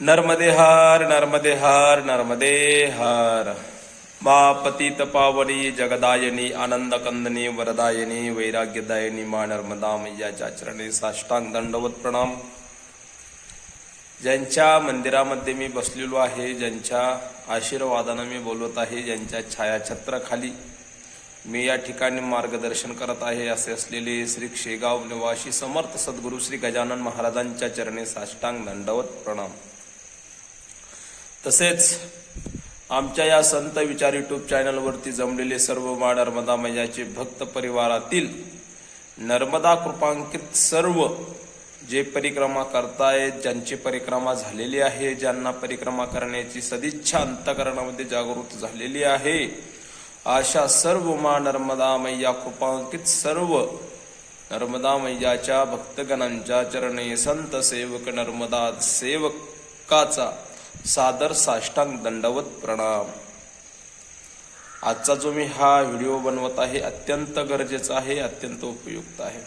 नर्मदे हार नर्मदे हार नर्मदे हार मा पतित पावनी जगदायनी आनंद कंदनी वरदायनी वैराग्यदायनी मा नर्मदा मैयाच्या चरणी साष्टांग दंडवत प्रणाम। ज्यांच्या मंदिरामध्ये मी बसलेलो आहे ज्यांच्या आशीर्वादानं मी बोलत आहे ज्यांच्या छायाछत्राखाली मी या ठिकाणी मार्गदर्शन करत आहे असे असलेले श्री शेगाव निवासी समर्थ सद्गुरू श्री गजानन महाराजांच्या चरणी साष्टांग दंडवत प्रणाम। तसेच आमच्या या संत विचार युट्यूब चॅनलवरती जमलेले सर्व मा नर्मदा मैयाचे भक्त परिवारातील नर्मदा कृपांकित सर्व जे परिक्रमा करतायत ज्यांची परिक्रमा झालेली आहे ज्यांना परिक्रमा करण्याची सदिच्छा अंतकरणामध्ये जागृत झालेली आहे अशा सर्व मा नर्मदा मैया कृपांकित सर्व नर्मदा मैयाच्या भक्तगणांच्या चरणी संत सेवक नर्मदा सेवकाचा सादर साष्टांग दंडवत प्रणाम. आजचा जो मी हा व्हिडिओ बनवत आहे अत्यंत गरजेचा आहे अत्यंत उपयुक्त आहे.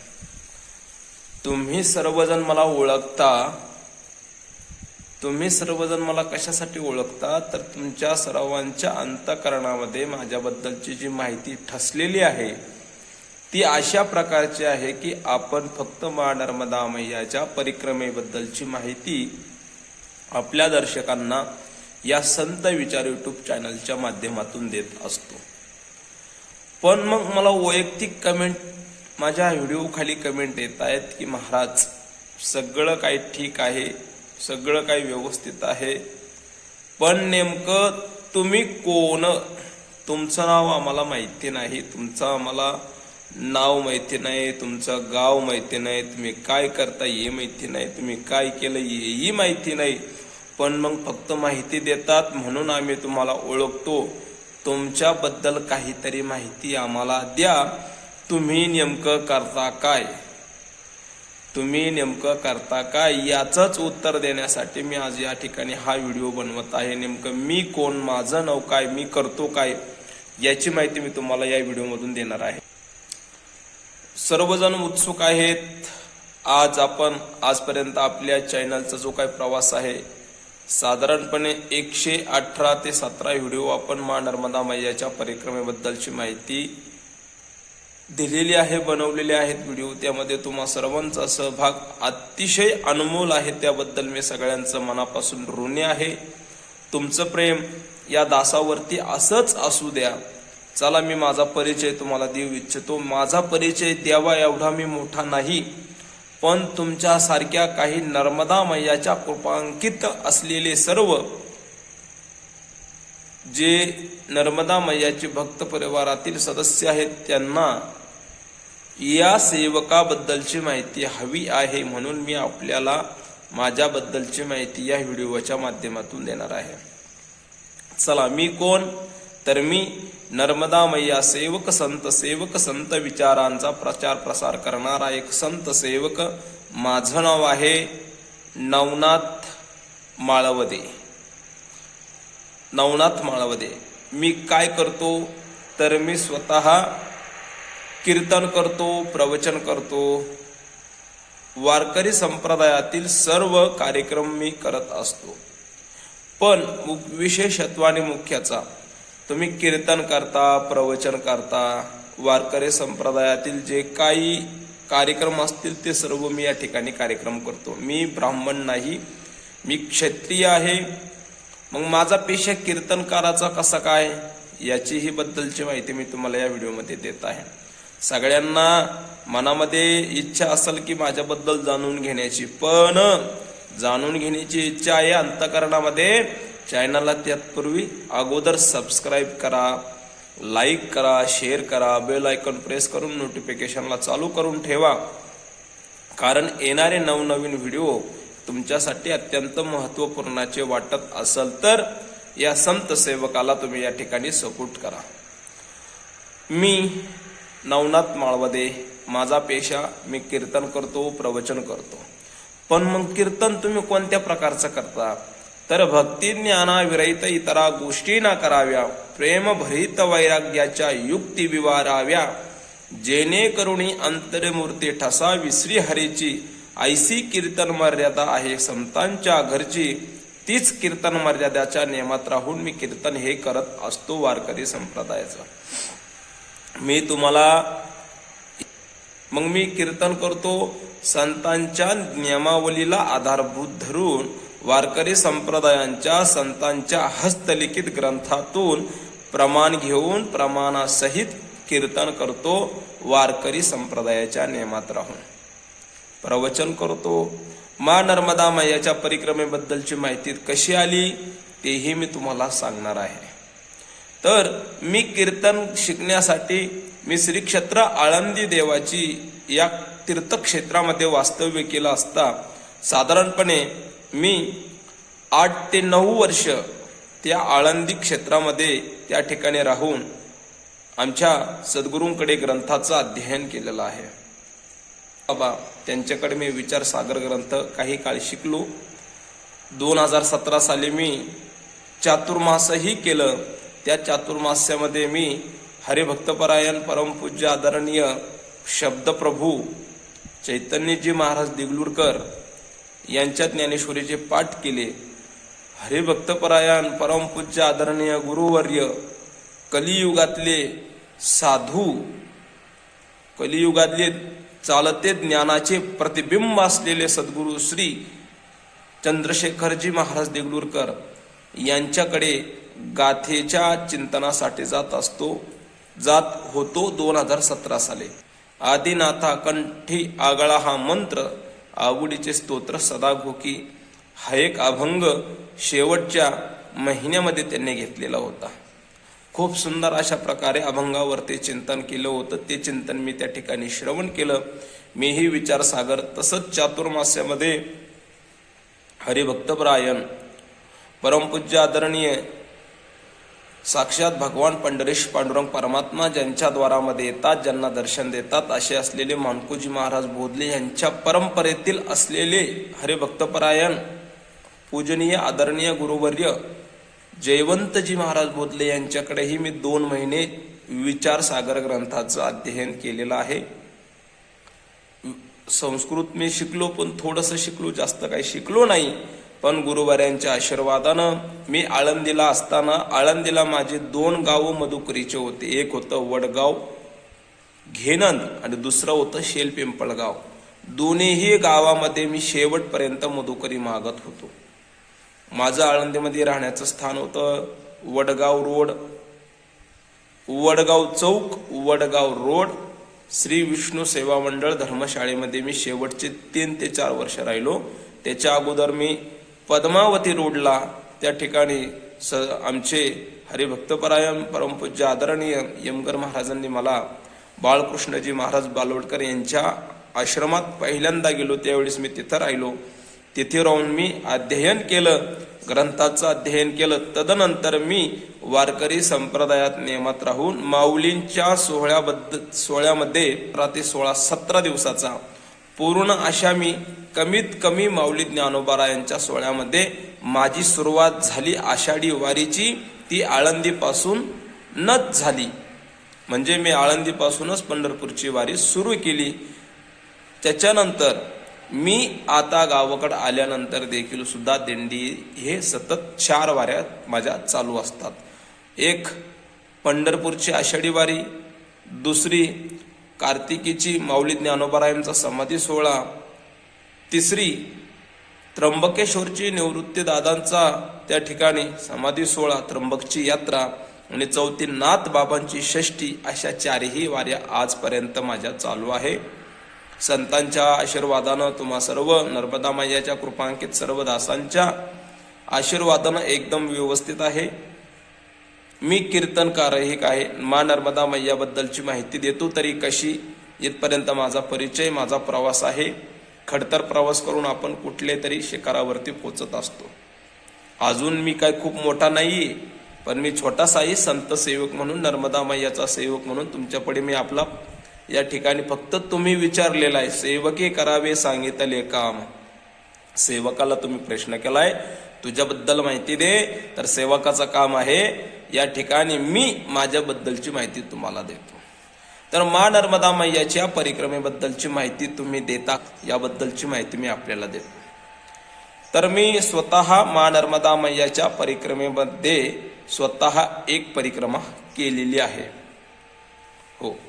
तुम्ही सर्वजण मला ओळखता तुम्ही सर्वजण मला कशासाठी ओळखता तर तुमच्या सर्वांच्या अंतकरणामध्ये माझ्याबद्दलची जी माहिती ठसलेली आहे ती अशा प्रकारची आहे की आपण फक्त मा नर्मदा मैयाच्या परिक्रमेबद्दलची माहिती आपल्या दर्शकांना या संत विचार यूट्यूब चॅनलच्या माध्यमातून देत असतो. पण मग मला वैयक्तिक कमेंट माझ्या व्हिडिओ खाली कमेंट येत आहेत की महाराज सगळं काही ठीक आहे सगळं काही व्यवस्थित आहे पण नेमकं तुम्ही कोण? तुमचं नाव आम्हाला माहिती नाही तुमचं आम्हाला नाव माहिती नाही तुमचं गाव माहिती नाही तुम्ही काय करता हे माहिती नाही तुम्ही काय केलं हेही माहिती नाही पण मग फक्त माहिती देतात म्हणून आम्ही तुम्हाला ओळखतो. तुमच्याबद्दल काहीतरी माहिती आम्हाला द्या. तुम्ही नेमकं करता काय? तुम्ही नेमकं करता काय? याचंच उत्तर देण्यासाठी मी आज या ठिकाणी हा व्हिडिओ बनवत आहे. नेमकं मी कोण? माझं नाव काय? मी करतो काय? याची माहिती मी तुम्हाला या व्हिडिओमधून देणार आहे. सर्वजण उत्सुक आहेत. आज आपण आजपर्यंत आपल्या चॅनलचा जो काही प्रवास आहे साधारणपणे एकशे अठरा ते सतरा व्हिडिओ आपण मा नर्मदा मैयाच्या परिक्रमेबद्दलची माहिती दिलेली आहे बनवलेले आहेत व्हिडिओ. त्यामध्ये तुम्हा सर्वांचा सहभाग अतिशय अनमोल आहे. त्याबद्दल मी सगळ्यांचं मनापासून ऋणी आहे. तुमचं प्रेम या दासावरती असंच असू द्या. चला मी माझा परिचय तुम्हाला देऊ इच्छितो. माझा परिचय द्यावा एवढा मी मोठा नाही. पण तुमच्यासारख्या काही नर्मदा मैयाच्या कृपांकित असलेले सर्व जे नर्मदा मैयाचे भक्त परिवारातील सदस्य आहेत त्यांना या सेवकाबद्दलची माहिती हवी आहे म्हणून मी आपल्याला माझ्याबद्दलची माहिती या व्हिडिओच्या माध्यमातून देणार आहे. चला मी कोण? तर मी नर्मदा मैया सेवक संत सेवक संत विचारांचा प्रचार प्रसार करणारा एक संत सेवक. माझं नाव आहे नवनाथ माळवदे. नवनाथ माळवदे. मी काय करतो? तर मी स्वतः कीर्तन करतो प्रवचन करतो. वारकरी संप्रदायातील सर्व कार्यक्रम मी करत असतो. पण विशेषत्वाने मुख्याचा तुम्ही कीर्तन करता प्रवचन करता वारकरी संप्रदायातील जे काही कार्यक्रम असतील ते सर्व मी या ठिकाणी कार्यक्रम करतो. मी ब्राह्मण नाही मी क्षत्रिय आहे. मग माझा पेशा कीर्तनकाराचा कसा काय? याचीही बद्दलची माहिती मी तुम्हाला या व्हिडिओमध्ये देत आहे. सगळ्यांना मनामध्ये इच्छा असेल की माझ्याबद्दल जाणून घेण्याची पण जाणून घेण्याची इच्छा आहे अंतकरणामध्ये. चॅनलला त्यातपूर्वी अगोदर सबस्क्राईब करा लाईक करा शेअर करा बेल आयकॉन प्रेस करून नोटिफिकेशनला चालू करून ठेवा. कारण येणारे नवनवीन व्हिडिओ तुमच्यासाठी अत्यंत महत्त्वपूर्णाचे वाटत असेल तर या संत सेवकाला तुम्ही या ठिकाणी सपोर्ट करा. मी नवनाथ माळवदे माझा पेशा मी कीर्तन करतो प्रवचन करतो. पण मग कीर्तन तुम्ही कोणत्या प्रकारचं करता? तर भक्ती इतरा गोष्टी ना कराव्या प्रेम भरित वैराग्याच्या युक्ती विवाराव्या. जेणेकरुणी अंतर्मूर्ती अंतरमूर्ती ठसा ऐसी कीर्तन मर्यादा आहे संतांच्या घरची. तीच कीर्तन मर्यादाच्या नियमात राहून मी कीर्तन हे करत असतो वारकरी संप्रदायाचा. मी तुम्हाला मग मी कीर्तन करतो संतांच्या नियमावलीला आधारभूत धरून वारकरी संप्रदायांच्या संतांच्या हस्तलिखित ग्रंथातून प्रमाण घेऊन प्रमाणासहित कीर्तन करतो वारकरी संप्रदायाच्या नियमात राहून. प्रवचन करतो. मा नर्मदा मैयाच्या परिक्रमेबद्दलची माहिती कशी आली तेही मी तुम्हाला सांगणार आहे. तर मी कीर्तन शिकण्यासाठी मी श्री क्षेत्र आळंदी देवाची या तीर्थक्षेत्रामध्ये वास्तव्य केलं असता साधारणपणे मी आठ ते नऊ वर्ष त्या आळंदी क्षेत्रामध्ये त्या ठिकाणी राहून आमच्या सद्गुरूंकडे ग्रंथाचं अध्ययन केलेलं आहे. बाबा त्यांच्याकडे मी विचार सागर ग्रंथ काही काळ शिकलो. दोन हजार सतरा साली मी चातुर्मासही केलं. त्या चातुर्मास्यामध्ये मी हरिभक्तपरायण परमपूज्य आदरणीय शब्दप्रभू चैतन्यजी महाराज देगलूरकर यांच्या ज्ञानेश्वरीचे पाठ केले. हरिभक्तपरायण परमपूज्य आदरणीय गुरुवर्य कलियुगातले साधू कलियुगातले चालते ज्ञानाचे प्रतिबिंब असलेले सद्गुरू श्री चंद्रशेखरजी महाराज देगलूरकर यांच्याकडे गाथेच्या चिंतनासाठी जात असतो. जात होतो दोन हजार सतरा साली. आदिनाथा कंठी आगळा हा मंत्र आवडीचे स्तोत्र सदा घोकी हा एक अभंग शेवटच्या महिन्यामध्ये त्यांनी घेतलेला होता. खूप सुंदर अशा प्रकारे अभंगावरती चिंतन केलं होतं. ते चिंतन मी त्या ठिकाणी श्रवण केलं. मीही विचारसागर तसंच चातुर्मास्यामध्ये हरिभक्तपरायण परमपूज्य आदरणीय साक्षात भगवान पंढरीश पांडुरंग परमात्मा ज्यांच्या द्वारामध्ये येतात ज्यांना दर्शन देतात असे असलेले मानकोजी महाराज बोधले यांच्या परंपरेतील असलेले हरिभक्तपरायण पूजनीय आदरणीय गुरुवर्य जयवंतजी महाराज बोधले यांच्याकडेही मी दोन महिने विचार सागर ग्रंथाचं अध्ययन केलेलं आहे. संस्कृत मी शिकलो पण थोडंसं शिकलो जास्त काही शिकलो नाही. पण गुरुवाऱ्यांच्या आशीर्वादानं मी आळंदीला असताना आळंदीला माझे दोन गाव मधुकरीचे होते. एक होतं वडगाव घेनंद आणि दुसरं होतं शेल पिंपळगाव दोन्हीही गावामध्ये मी शेवटपर्यंत मधुकरी मागत होतो. माझं आळंदीमध्ये राहण्याचं स्थान होतं वडगाव रोड. वडगाव चौक वडगाव रोड. श्री विष्णू सेवा मंडळ धर्मशाळेमध्ये मी शेवटचे तीन ते चार वर्ष राहिलो. त्याच्या अगोदर मी पद्मावती रोडला त्या ठिकाणी स आमचे हरिभक्तपरायण परमपूज्य आदरणीय यमगर महाराजांनी मला बाळकृष्णजी महाराज बालवडकर यांच्या आश्रमात पहिल्यांदा गेलो. त्यावेळेस मी तिथं राहिलो. तिथे राहून मी अध्ययन केलं ग्रंथाचं अध्ययन केलं. तदनंतर मी वारकरी संप्रदायात नियमात राहून माऊलींच्या सोहळ्याबद्दल सोहळ्यामध्ये अठरा ते सोळा सतरा दिवसाचा पूर्ण अशा मी कमीत कमी माऊली ज्ञानोबारा यांच्या सोहळ्यामध्ये माझी सुरुवात झाली. आषाढी वारीची ती आळंदीपासून नच झाली. म्हणजे मी आळंदीपासूनच पंढरपूरची वारी सुरू केली. त्याच्यानंतर मी आता गावाकडं आल्यानंतर देखील सुद्धा दिंडी हे सतत चार वाऱ्या माझ्या चालू असतात. एक पंढरपूरची आषाढी वारी दुसरी कार्तिकीची माऊली ज्ञानोबारायांचा समाधी सोहळा. तिसरी त्र्यंबकेश्वरची निवृत्ती दादांचा त्या ठिकाणी समाधी सोहळा त्र्यंबकची यात्रा. आणि चौथी नाथ बाबांची षष्टी अशा चारही वाऱ्या आजपर्यंत माझ्या चालू आहे. संतांच्या आशीर्वादानं तुम्हा सर्व नर्मदा मैयाच्या कृपांकित सर्व दासांच्या आशीर्वादानं एकदम व्यवस्थित आहे. मी कीर्तनकार एक आहे. मा नर्मदा मैयाबद्दलची माहिती देतो तरी कशी इथपर्यंत माझा परिचय माझा प्रवास आहे. खडतर प्रवास करून आपण कुठले तरी शिखरावरती पोचत असतो. अजून मी काय खूप मोठा नाही पण मी छोटासाही संत सेवक म्हणून नर्मदा मैयाचा सेवक म्हणून तुमच्यापुढे मी आपला या ठिकाणी फक्त तुम्ही विचारलेला आहे. सेवके करावे सांगितले काम. सेवकाला तुम्ही प्रश्न केलाय तुझ्याबद्दल माहिती दे. तर सेवकाचं काम आहे या ठिकाणी मी माझ्याबद्दलची माहिती तुम्हाला देतो. तर मा नर्मदा मैयाच्या परिक्रमेबद्दलची माहिती तुम्ही देता याबद्दलची माहिती मी आपल्याला देतो. तर मी स्वतः मा नर्मदा मैयाच्या परिक्रमेमध्ये स्वतः एक परिक्रमा केलेली आहे. हो.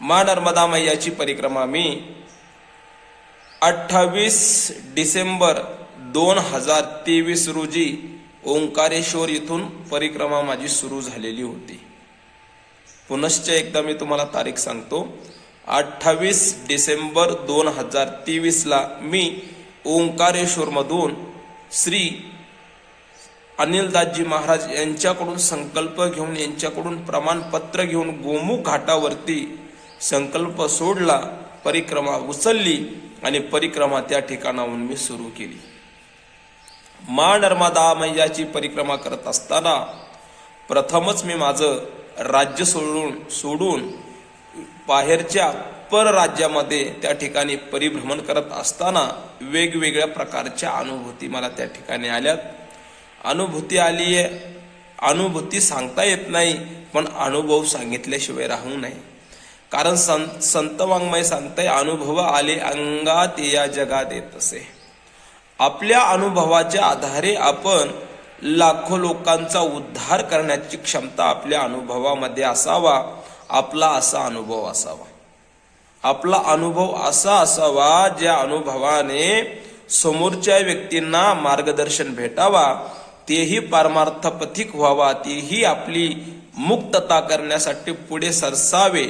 मा नर्मदा मैयाची परिक्रमा मी अठ्ठावीस डिसेंबर दोन हजार तेवीस रोजी ओंकारेश्वर इथून परिक्रमा माझी सुरू झालेली होती. पुनश्च एकदा मी तुम्हाला तारीख सांगतो. अठ्ठावीस डिसेंबर दोन हजार तेवीसला मी ओंकारेश्वरमधून श्री अनिलदासजी महाराज यांच्याकडून संकल्प घेऊन यांच्याकडून प्रमाणपत्र घेऊन गोमुख घाटावरती संकल्प सोडला परिक्रमा उचलली आणि परिक्रमा त्या ठिकाणाहून मी सुरू केली. मा नर्मदा मैयाची परिक्रमा करत असताना प्रथमच मी माझं राज्य सोडून सोडून बाहेरच्या परराज्यामध्ये त्या ठिकाणी परिभ्रमण करत असताना वेगवेगळ्या प्रकारच्या अनुभूती मला त्या ठिकाणी आल्यात. अनुभूती आली आहे. अनुभूती सांगता येत नाही पण अनुभव सांगितल्याशिवाय राहू नये. कारण संत संत वाङ्मय सांगताय अनुभव आले अंगात या जगात येत असे आपल्या अनुभवाच्या आधारे आपण लाखो लोकांचा उद्धार करण्याची क्षमता आपल्या अनुभवामध्ये असावा आपला असा अनुभव असावा. आपला अनुभव असा असावा ज्या अनुभवाने समोरच्या व्यक्तींना मार्गदर्शन भेटावा तेही पारमार्थपथिक व्हावा तेही आपली मुक्तता करण्यासाठी पुढे सरसावे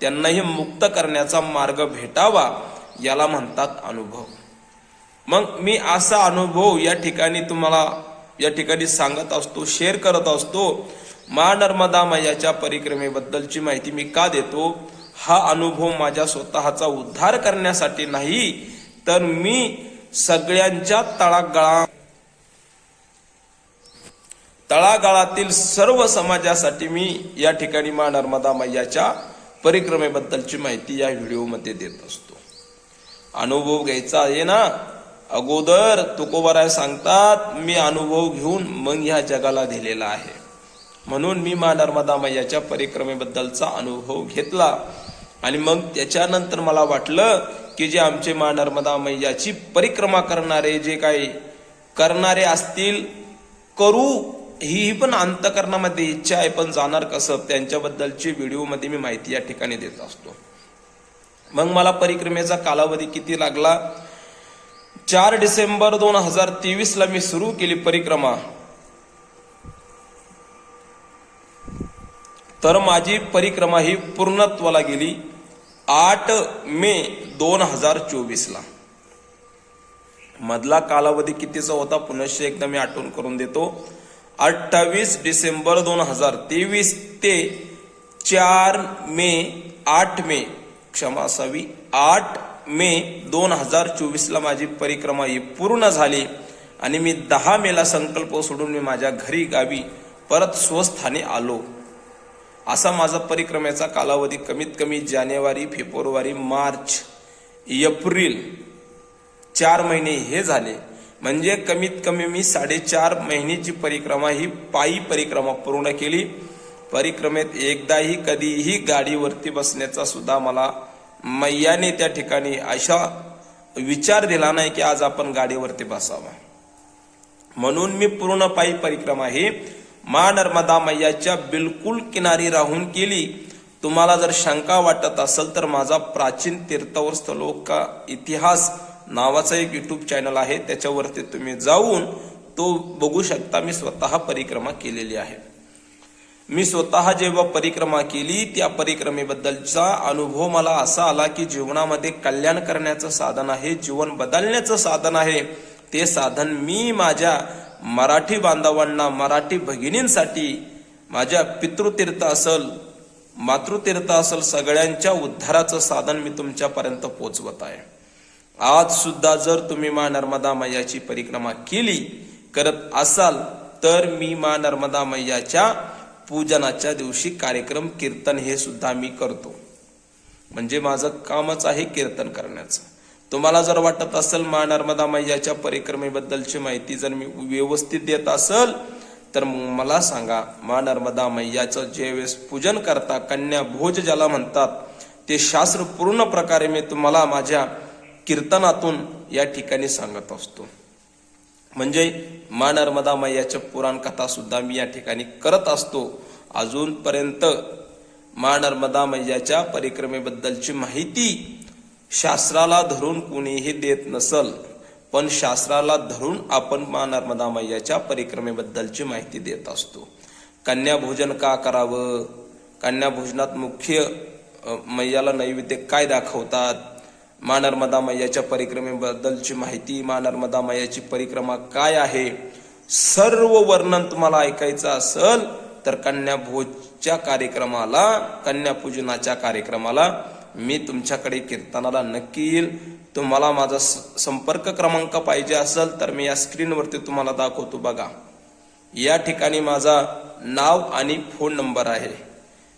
त्यांनाही मुक्त करण्याचा मार्ग भेटावा याला म्हणतात अनुभव. मग मी असा अनुभव या ठिकाणी तुम्हाला या ठिकाणी सांगत असतो शेअर करत असतो. मा नर्मदा मैयाच्या परिक्रमेबद्दलची माहिती मी का देतो? हा अनुभव माझ्या स्वतःचा उद्धार करण्यासाठी नाही तर मी सगळ्यांच्या तळागळा तळागाळातील सर्व समाजासाठी मी या ठिकाणी मा नर्मदा मैयाच्या परिक्रमेबद्दलची माहिती या व्हिडिओमध्ये देत असतो. अनुभव घ्यायचा आहे ना? अगोदर तुकोबाराय सांगतात मी अनुभव घेऊन मग ह्या जगाला दिलेला आहे. म्हणून मी मा नर्मदा मैयाच्या परिक्रमेबद्दलचा अनुभव घेतला. आणि मग त्याच्यानंतर मला वाटलं की जे आमचे मा नर्मदा मैयाची परिक्रमा करणारे जे काही करणारे असतील करू ही पण अंतकरणामध्ये इच्छा आहे पण जाणार कसं? त्यांच्याबद्दलची व्हिडिओमध्ये मी माहिती या ठिकाणी देत असतो. मग मला परिक्रमेचा कालावधी किती लागला? चार डिसेंबर दोन हजार तेवीस ला मी सुरू केली परिक्रमा. तर माझी परिक्रमा ही पूर्णत्वाला गेली आठ मे दोन हजार चोवीस ला मधला कालावधी कितीचा होता पुनश्च एकदा मी आठवण करून देतो. अठ्ठावीस डिसेंबर दोन हजार तेवीस ते चार मे आठ मे क्षमा असावी आठ मे दोन हजार चोवीसला माझी परिक्रमा ही पूर्ण झाली आणि मी दहा मेला संकल्प सोडून मी माझ्या घरी गावी परत स्वस्थानी आलो. असा माझा परिक्रमेचा कालावधी कमीत कमी जानेवारी फेब्रुवारी मार्च एप्रिल चार महिने हे झाले. म्हणजे कमीत कमी मी साडेचार महिन्याची परिक्रमा ही पायी परिक्रमा पूर्ण केली. परिक्रमेत एकदाही कधीही गाडीवरती बसण्याचा सुद्धा मला मैयाने त्या ठिकाणी अशा विचार दिला नाही की आज आपण गाडीवरती बसावा. म्हणून मी पूर्ण पायी परिक्रमा ही मा नर्मदा मैयाच्या बिलकुल किनारी राहून केली. तुम्हाला जर शंका वाटत असेल तर माझा प्राचीन तीर्थवर का इतिहास नावाचा एक युट्यूब चॅनल आहे. त्याच्यावरती तुम्ही जाऊन तो बघू शकता. मी स्वतः परिक्रमा केलेली आहे. मी स्वतः जेव्हा परिक्रमा केली त्या परिक्रमेबद्दलचा अनुभव मला असा आला की जीवनामध्ये कल्याण करण्याचं साधन आहे जीवन बदलण्याचं साधन आहे. ते साधन मी माझ्या मराठी बांधवांना मराठी भगिनींसाठी माझ्या पितृतीर्थ असल मातृतीर्थ असल सगळ्यांच्या उद्धाराचं साधन मी तुमच्यापर्यंत पोचवत आहे. आज सुद्धा जर तुम्ही मा नर्मदा मैयाची परिक्रमा केली करत असाल तर मी मा नर्मदा मैयाच्या पूजनाच्या दिवशी कार्यक्रम कीर्तन हे सुद्धा मी करतो. म्हणजे माझं कामच आहे कीर्तन करण्याचं. तुम्हाला जर वाटत असेल मा नर्मदा मैयाच्या परिक्रमेबद्दलची माहिती जर मी व्यवस्थित देत असेल तर मला सांगा मा नर्मदा मैयाचं जे वेळेस पूजन करता कन्या भोज ज्याला म्हणतात ते शास्त्र पूर्ण प्रकारे मी तुम्हाला माझ्या कीर्तनातून या ठिकाणी सांगत असतो. म्हणजे मा नर्मदा मैयाच्या पुराण कथा सुद्धा मी या ठिकाणी करत असतो. अजूनपर्यंत मा नर्मदा मैयाच्या परिक्रमेबद्दलची माहिती शास्त्राला धरून कुणीही देत नसल पण शास्त्राला धरून आपण मा नर्मदा मैयाच्या परिक्रमेबद्दलची माहिती देत असतो. कन्याभोजन का करावं? कन्याभोजनात मुख्य मैयाला नैवेद्य काय दाखवतात? मा नर्मदा मैयाच्या परिक्रमेबद्दलची माहिती मा नर्मदा मैयाची परिक्रमा काय आहे? सर्व वर्णन तुम्हाला ऐकायचं असेल तर कन्याभोजच्या कार्यक्रमाला कन्यापूजनाच्या कार्यक्रमाला मी तुमच्याकडे कीर्तनाला नक्की येईल. तुम्हाला माझा स- संपर्क क्रमांक पाहिजे असेल तर मी या स्क्रीनवरती तुम्हाला दाखवतो बघा. या ठिकाणी माझा नाव आणि फोन नंबर आहे.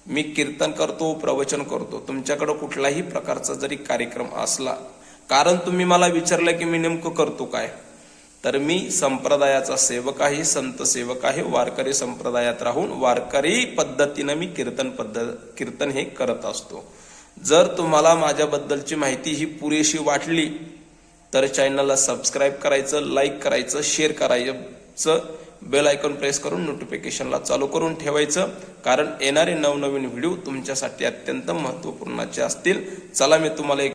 मी कीर्तन करतो प्रवचन करतो. तुमच्याकडं कुठलाही प्रकारचा जरी कार्यक्रम असला कारण तुम्ही मला विचारलं की मी नेमकं करतो काय? तर मी संप्रदायाचा सेवक आहे संत सेवक आहे वारकरी संप्रदायात राहून वारकरी पद्धतीनं मी कीर्तन पद्धत कीर्तन हे करत असतो. जर तुम्हाला माझ्याबद्दलची माहिती ही पुरेशी वाटली तर चॅनलला सबस्क्राईब करायचं लाईक करायचं शेअर करायचं बेल आयकॉन प्रेस करून नोटिफिकेशनला चालू करून ठेवायचं. कारण येणारे नवनवीन व्हिडिओ तुमच्यासाठी अत्यंत महत्त्वपूर्णाचे असतील. चला मी तुम्हाला एक